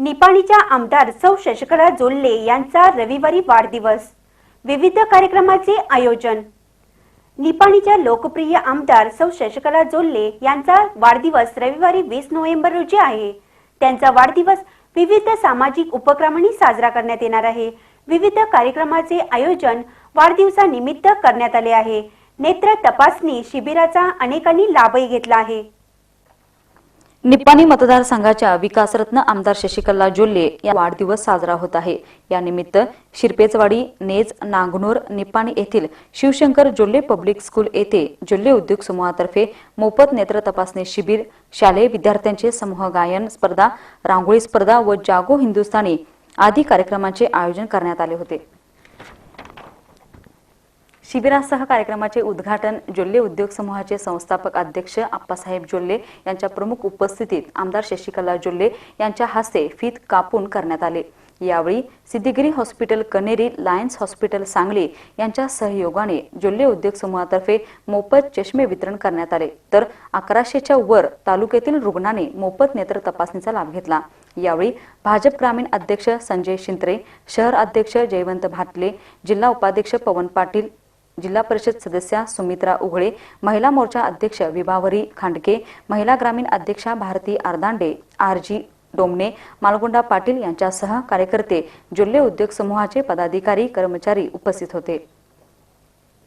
निपाणीच्या आमदार सौ शशकला जोल्ले यांचा रविवारी वाढदिवस. विविध कार्यक्रमाचे आयोजन. निपाणीच्या लोकप्रिय आमदार सौ शशकला जोल्ले यांचा वाढदिवस रविवारी वीस नोव्हेंबर रोजी आहे. त्यांचा वाढदिवस विविध सामाजिक उपक्रमांनी साजरा करण्यात येणार आहे. विविध कार्यक्रमाचे आयोजन वाढदिवसानिमित्त करण्यात आले आहे. नेत्र तपासणी शिबिराचा अनेकांनी लाभही घेतला आहे. निपाणी मतदारसंघाच्या विकासरत्न आमदार शशिकला जोल्ले या वाढदिवस साजरा होत आहे. यानिमित्त शिरपेचवाडी नेज नांगनूर निपाणी येथील शिवशंकर जोल्ले पब्लिक स्कूल येथे जोल्ले उद्योग समूहातर्फे मोफत नेत्र तपासणी शिबिर शालेय विद्यार्थ्यांचे समूह गायन स्पर्धा रांगोळी स्पर्धा व जागो हिंदुस्थानी आदी कार्यक्रमांचे आयोजन करण्यात आले होते. शिबिरासह कार्यक्रमाचे उद्घाटन जोल्ले उद्योग समूहाचे संस्थापक अध्यक्ष आप्पासाहेब जोल्ले यांच्या प्रमुख उपस्थितीत आमदार शशिकला जोल्ले यांच्या हस्ते फीत कापून करण्यात आले. यावेळी Siddhigiri hospital Kaneri Lions hospital Sangli यांच्या सहयोगाने जोल्ले उद्योग समूहातर्फे मोफत चष्मे वितरण करण्यात आले. तर अकराशेच्या वर तालुक्यातील रुग्णाने मोफत नेत्र तपासणीचा लाभ घेतला. यावेळी भाजप ग्रामीण अध्यक्ष संजय शिंत्रे शहर अध्यक्ष जयवंत भाटले जिल्हा उपाध्यक्ष पवन पाटील जिल्हा परिषद सदस्या सुमित्रा उघळे महिला मोर्चा अध्यक्ष विभावरी खांडके महिला ग्रामीण अध्यक्षा भारती आरदांडे आरजी डोमणे मालगुंडा पाटील यांच्यासह कार्यकर्ते जुल्ले उद्योग समूहाचे पदाधिकारी कर्मचारी उपस्थित होते.